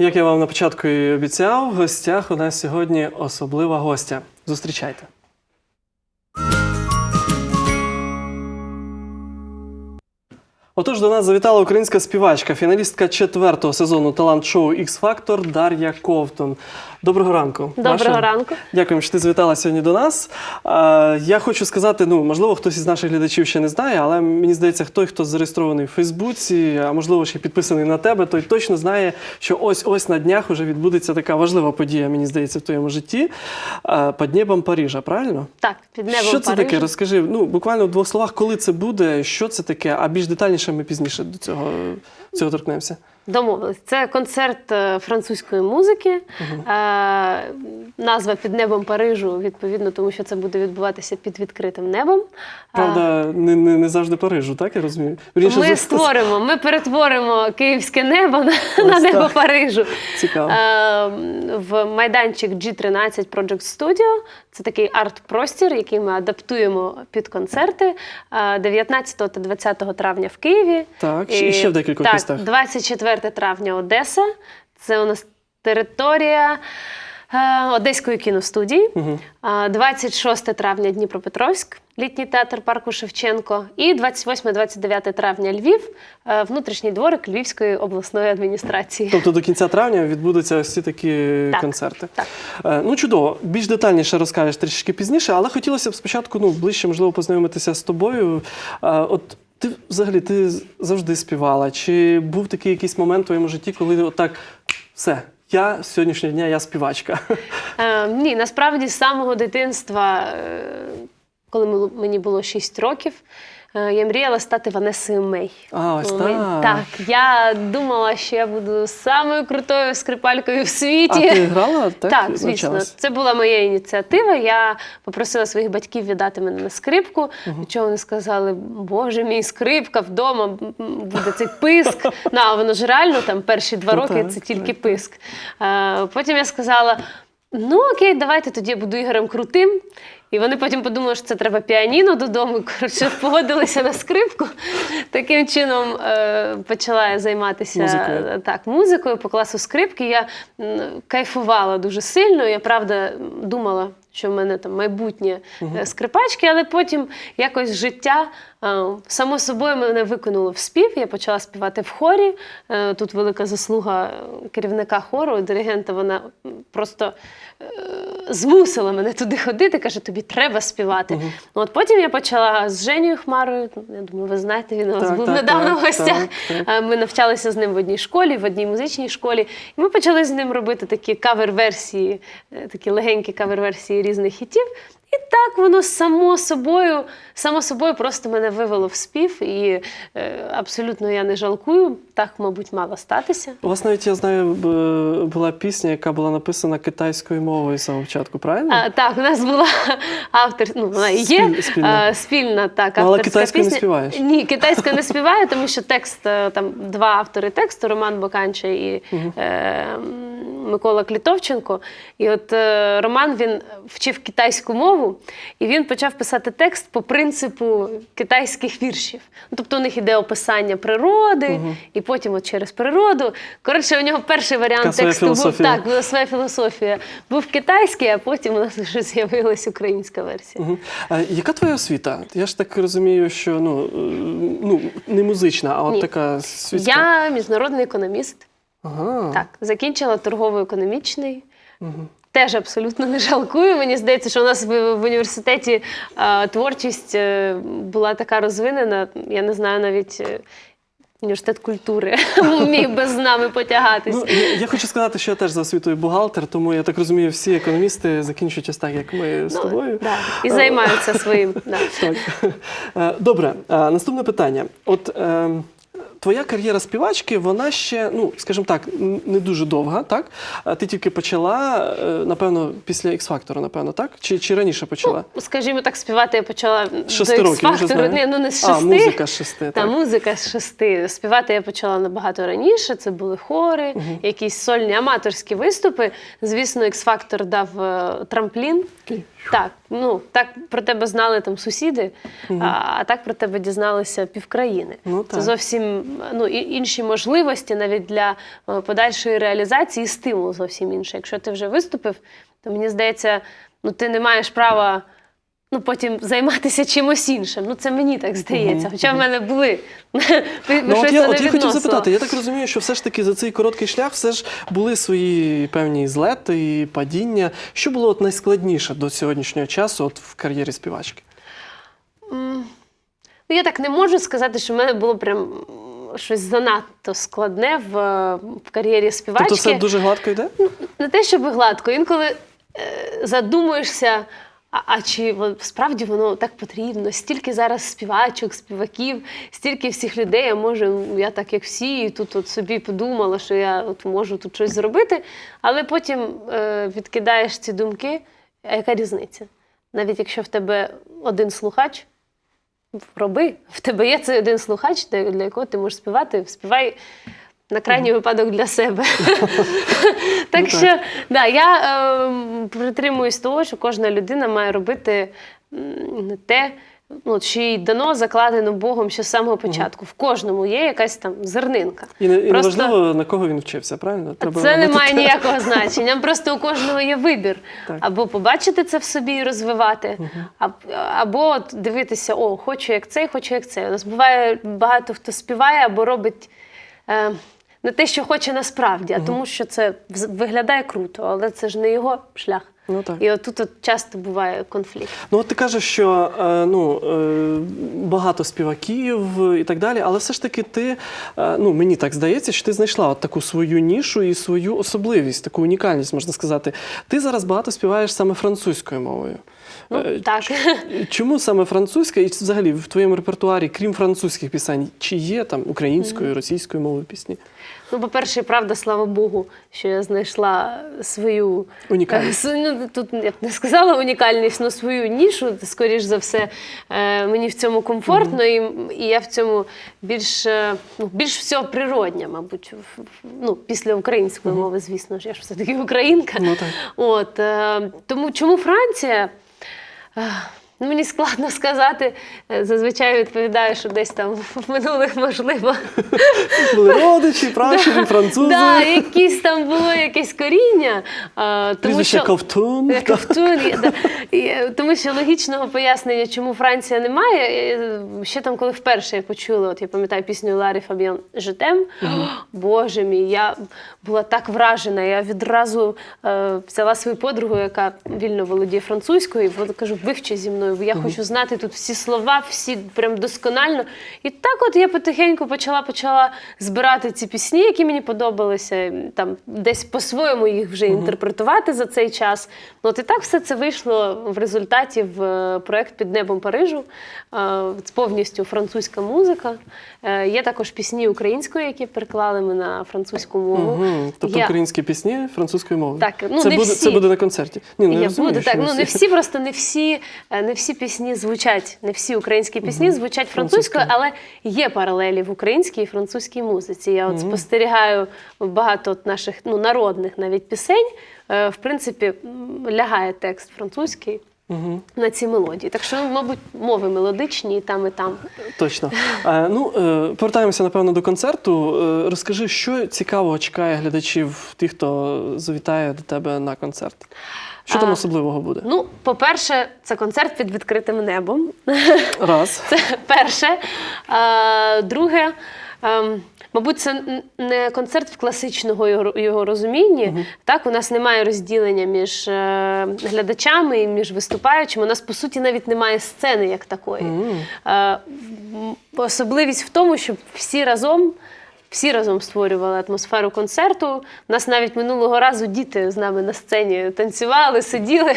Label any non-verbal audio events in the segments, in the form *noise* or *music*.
Як я вам на початку і обіцяв, в гостях у нас сьогодні особлива гостя. Зустрічайте. Отож, до нас завітала українська співачка, фіналістка четвертого сезону талант-шоу X Factor Дар'я Ковтун. Доброго ранку. Доброго Маша. ранку. Дякуємо, що ти завітала сьогодні до нас. Я хочу сказати: ну, можливо, хтось із наших глядачів ще не знає, але мені здається, той, хто зареєстрований в Фейсбуці, а можливо, ще підписаний на тебе, той точно знає, що ось ось на днях вже відбудеться така важлива подія, мені здається, в твоєму житті. Під небом Парижа, правильно? Так, під небом що це Парижа. таке? Розкажи, ну буквально в двох словах, коли це буде, що це таке, а більш детальніше ми пізніше до цього, цього торкнемося. Домовились. Це концерт е, французької музики. Е, назва під небом Парижу, відповідно, тому що це буде відбуватися під відкритим небом. Правда, не, не, не завжди Парижу, так я розумію? Вірніше, Ми за- створимо, ми перетворимо київське небо на, на небо так. Парижу. Цікаво. Е, в майданчик G13 Project Studio. Це такий арт-простір, який ми адаптуємо під концерти е, 19 та 20 травня в Києві. Так, і ще в декількох так, містах. 24 травня Одеса. Це у нас територія е, Одеської кіностудії. А, 26 травня Дніпропетровськ, літній театр парку Шевченко. І 28-29 травня Львів, е, внутрішній дворик Львівської обласної адміністрації. Тобто до кінця травня відбудуться ось ці такі Так, концерти. так. Е, Ну, чудово. Більш детальніше розкажеш трішки пізніше, але хотілося б спочатку ну, ближче, можливо, познайомитися з тобою. Е, От ти взагалі ти завжди співала? Чи був такий якийсь момент у твоєму житті, коли отак все, я з сьогоднішнього дня я співачка? Е, ні, насправді з самого дитинства, е, коли мені було 6 років, я мріяла стати Ванесою Мей. А, ось Ми- так. так. Я думала, що я буду самою крутою скрипалькою в А світі. ти грала? *laughs* Так, Так, звісно, навчалась? це була моя ініціатива. Я попросила своїх батьків віддати мене на скрипку. До чого вони сказали, Боже мій скрипка вдома буде цей писк. *laughs* Ну, а воно ж реально там перші два Ну, роки так, це тільки писк. Е, Потім я сказала: ну окей, давайте тоді я буду Ігорем крутим. І вони потім подумали, що це треба піаніно додому. Коротше, *laughs* погодилися на скрипку. Таким чином е, почала я займатися Музикою. так, музикою по класу скрипки. Я кайфувала дуже сильно. Я правда думала, що в мене там майбутнє е, скрипачки, але потім якось життя само собою мене викинуло в спів. Я почала співати в хорі. Е, Тут велика заслуга керівника хору, диригента. Вона просто е, змусила мене туди ходити. каже, тобі треба співати. От потім я почала з Женєю Хмарою. Я думаю, ви знаєте, він у вас Так, був так, недавно так, в гостях. так, так. Е, Ми навчалися з ним в одній школі, в одній музичній школі. І ми почали з ним робити такі кавер-версії, е, такі легенькі кавер-версії різних хітів. І так воно само собою, само собою просто мене вивело в спів, і е, абсолютно я не жалкую. Так, мабуть, мало статися. У вас навіть я знаю, була пісня, яка була написана китайською мовою з самого початку, правильно? А, так, у нас була автор, ну вона і є Спіль- спільна. а, спільна так, Ну, але авторська китайською не співаєш. Ні, китайською не співаю, тому що текст е, там два автори тексту Роман Боканча і е, Микола Клітовченко. І от е, Роман він вчив китайську мову, і він почав писати текст по принципу китайських віршів. Ну, тобто у них іде описання природи, і потім от через природу. Коротше, у нього перший варіант своя тексту був так, була своя філософія. Був китайський, а потім у нас вже з'явилась українська версія. Мгм. А яка твоя освіта? Я ж так розумію, що ну, е, ну не музична, а от Ні. така світська. Я міжнародний економіст. Ага. Так, закінчила торгово-економічний. Теж абсолютно не жалкую. Мені здається, що у нас в, в університеті е, творчість е, була така розвинена. Я не знаю навіть. е, Університет культури *laughs* міг би з нами потягатись. Ну, я, я хочу сказати, що я теж за освітою бухгалтер, тому я так розумію, всі економісти закінчують ось так, як ми з Ну, тобою. Да, і займаються своїм. Да. *laughs* Так. Е, Добре, е, наступне питання. От е, твоя кар'єра співачки, вона ще, ну, скажімо так, не дуже довга, так? Ти тільки почала, е, напевно, після X-Factor, напевно, так? Чи, чи раніше почала? Скажімо так, співати я почала шести до X-Factor. Ні, ну не з А, музика з шести, Та так. музика з шести. Співати я почала набагато раніше. Це були хори, якісь сольні аматорські виступи. Звісно, X-Factor дав е, трамплін. Окей. Так, ну, так про тебе знали там сусіди, а, а так про тебе дізналися півкраїни. Ну, Це зовсім ну, і- інші можливості навіть для е, подальшої реалізації і стимул зовсім інший. Якщо ти вже виступив, то мені здається, ну ти не маєш права. Ну, потім займатися чимось іншим. Ну, це мені так здається. Хоча в мене були. *laughs* Ну, от я, от я хотів запитати, я так розумію, що все ж таки за цей короткий шлях все ж були свої певні злети і падіння. Що було от найскладніше до сьогоднішнього часу от в кар'єрі співачки? Ну, я так не можу сказати, що в мене було прям щось занадто складне в, в кар'єрі співачки. Тобто все дуже гладко йде? Не те, щоб гладко, інколи е, задумуєшся, а, а чи справді воно так потрібно? Стільки зараз співачок, співаків, стільки всіх людей, а може, я так як всі, тут от собі подумала, що я от можу тут щось зробити. Але потім е, відкидаєш ці думки, а яка різниця? Навіть якщо в тебе один слухач, роби, в тебе є цей один слухач, для якого ти можеш співати, співай на крайній випадок для себе. *laughs* *laughs* так Ну, що да, я е, притримуюсь того, що кожна людина має робити те, ну, що їй дано, закладено Богом ще з самого початку. В кожному є якась там зернинка. І, не, і Просто- неважливо, на кого він вчився, правильно? Треба це не має ніякого *laughs* значення. Просто у кожного є вибір. Так. Або побачити це в собі і розвивати, аб- або дивитися, о, хочу як цей, хочу як цей. У нас буває багато хто співає або робить. Е, не те, що хоче насправді, а тому, що це виглядає круто, але це ж не його шлях. Ну, так. І отут от часто буває конфлікт. Ну, от ти кажеш, що е, ну, е, багато співаків і так далі, але все ж таки ти, е, ну, мені так здається, що ти знайшла от таку свою нішу і свою особливість, таку унікальність, можна сказати. Ти зараз багато співаєш саме французькою мовою. Ну, Е, так. Чому саме французька? І взагалі в твоєму репертуарі, крім французьких пісень, чи є там українською, російською мовою пісні? Ну, по-перше, правда, слава Богу, що я знайшла свою Унікальність. Е, Ну, тут я б не сказала унікальність, але свою нішу. Скоріш за все, е, мені в цьому комфортно, і, і я в цьому більш, е, ну, більш всього природня, мабуть, ну, після української мови, звісно ж, я ж все-таки українка. Ну, так. От, тому чому Франція? Ну, мені складно сказати. Е, Зазвичай відповідаю, що десь там в минулих, можливо, Були родичі, пращурі, французи, Да, якісь там було якесь коріння. тому що... Ковтун. Е. Е, тому що логічного пояснення, чому Франція немає. Ще там, коли вперше я почула, от я пам'ятаю пісню Ларі Фабіон Жетем. Боже мій, я була так вражена. Я відразу е, взяла свою подругу, яка вільно володіє французькою, і кажу, вивчи зі мною, бо я хочу знати тут всі слова, всі прям досконально. І так, от я потихеньку почала почала збирати ці пісні, які мені подобалися, там десь по-своєму їх вже інтерпретувати за цей час. Ну, от і так все це вийшло в результаті в е, проект під небом Парижу. Це повністю французька музика. Е, Є також пісні української, які переклали ми на французьку мову. Угу. Тобто Є. українські пісні французькою мовою. Так, ну, це, не буде, всі. це буде на концерті. Ні, ну, я, Я розумію, буду так. Ну не всі, просто не всі, е, не всі пісні звучать, не всі українські пісні звучать французькою, але є паралелі в українській і французькій музиці. Я от спостерігаю багато от наших ну, народних навіть пісень. Е, В принципі, лягає текст французький Угу. на ці мелодії. Так що, мабуть, мови мелодичні і там, і там. Точно. Е, ну, е, повертаємося, напевно, до концерту. Е, розкажи, що цікавого чекає глядачів, тих, хто завітає до тебе на концерт. Що там А, особливого буде? Ну, по-перше, це концерт під відкритим небом. Раз. *laughs* Це перше. А, друге, ем, мабуть, це не концерт в класичного його, його розумінні. Так, у нас немає розділення між е, глядачами і між виступаючими. У нас, по суті, навіть немає сцени як такої. Е, особливість в тому, щоб всі разом. Всі разом створювали атмосферу концерту. У нас навіть минулого разу діти з нами на сцені танцювали, сиділи.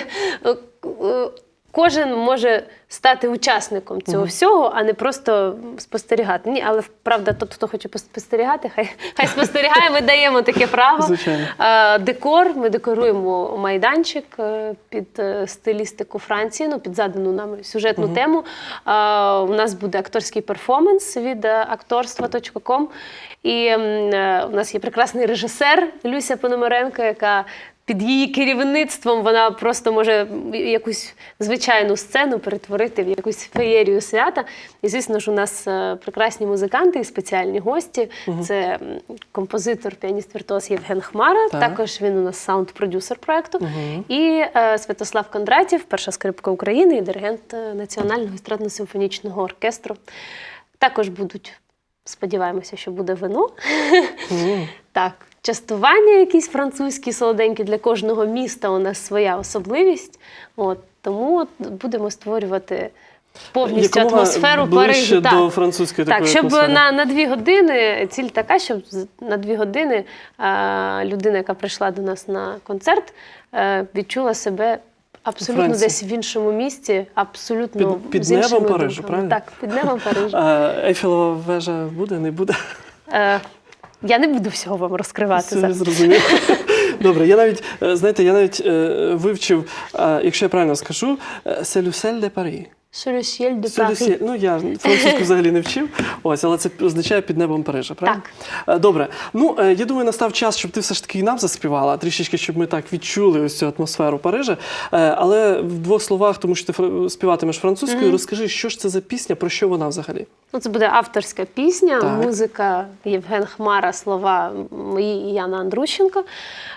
Кожен може стати учасником цього всього, а не просто спостерігати. Ні, але правда, тот, хто хоче спостерігати, хай, хай *laughs* спостерігає. Ми даємо таке право. Звичайно. Декор. Ми декоруємо майданчик е, під е, стилістику Франції, ну під задану нами сюжетну тему. Е, У нас буде акторський перформанс від е, акторства.com. І у нас є прекрасний режисер Люся Пономаренко, яка під її керівництвом вона просто може якусь звичайну сцену перетворити в якусь феєрію свята. І звісно ж, у нас е, прекрасні музиканти і спеціальні гості. Це композитор, піаніст віртуоз Євген Хмара. Так. Також він у нас саунд-продюсер проекту. І е, Святослав Кондратів, перша скрипка України і диригент е, Національного естрадно-симфонічного оркестру. Також будуть, сподіваємося, що буде вино. *laughs* Так, частування якісь французькі, солоденькі для кожного міста у нас своя особливість. От, тому от будемо створювати повністю Якомога атмосферу Парижу. Так. до французької Так, щоб атмосфери. на, на дві години, ціль така, щоб на дві години а, людина, яка прийшла до нас на концерт, е, відчула себе абсолютно Франції. десь в іншому місці, абсолютно Під- під з іншими небом Парижу, правильно? Так, під небом *laughs* Парижу. А, Ейфелева вежа буде, не буде? Я не буду всього вам розкривати Все зараз. зрозумів. *laughs* Добре, я навіть, е, знаєте, я навіть е, вивчив, е, якщо я правильно скажу, селюсель де Paris». Sur le ciel de «C'est le Paris. ciel». Ну, я французьку взагалі не вчив, ось, але це означає під небом Парижа, правильно? Так. Добре. Ну, е, я думаю, настав час, щоб ти все ж таки і нам заспівала, трішечки, щоб ми так відчули ось цю атмосферу Парижа. Е, Але в двох словах, тому що ти фра- співатимеш французькою, розкажи, що ж це за пісня, про що вона взагалі? Ну, це буде авторська пісня, Так. музика Євген Хмара, слова мої і Яна Андрущенко.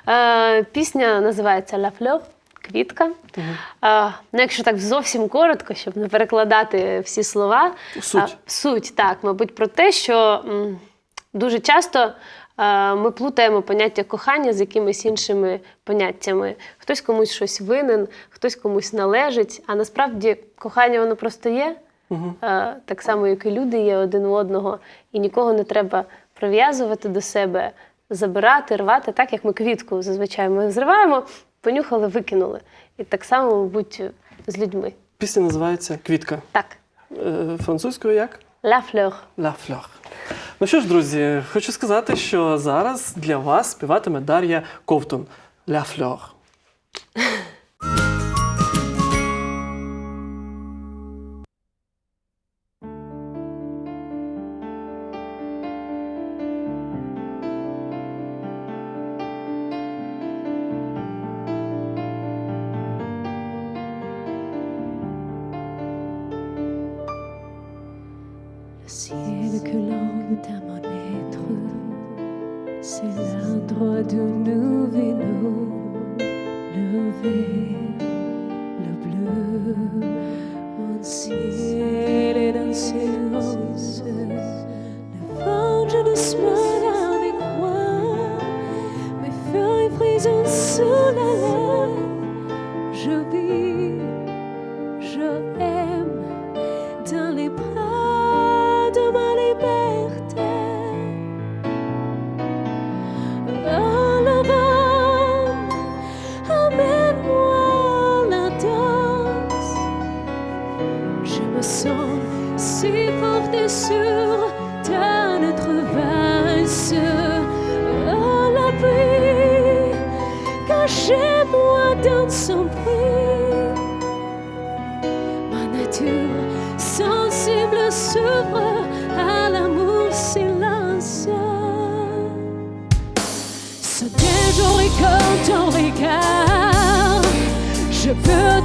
Е, пісня називається «La fleur» квітка. Е, ну, якщо так зовсім коротко, щоб не перекладати всі слова. Суть. е, суть, так, мабуть, про те, що м, дуже часто. Ми плутаємо поняття кохання з якимись іншими поняттями. Хтось комусь щось винен, хтось комусь належить, а насправді кохання воно просто є. Е, Так само, як і люди є один у одного, і нікого не треба прив'язувати до себе, забирати, рвати, так як ми квітку зазвичай ми зриваємо, понюхали, викинули. І так само, мабуть, з людьми. Пісня називається Квітка. Так, Е, Французькою як? la fleur. La fleur. Ну що ж, друзі, хочу сказати, що зараз для вас співатиме Дар'я Ковтун. La fleur. À mon être, c'est l'endroit d'où nous venons, le vert, le bleu, mon ciel est dans silence, le vent je ne sois avec moi, mes feuilles frisonnent sous la laine, je vis, 그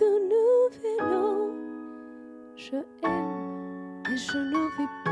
nous venons. Je aime et je ne vis pas.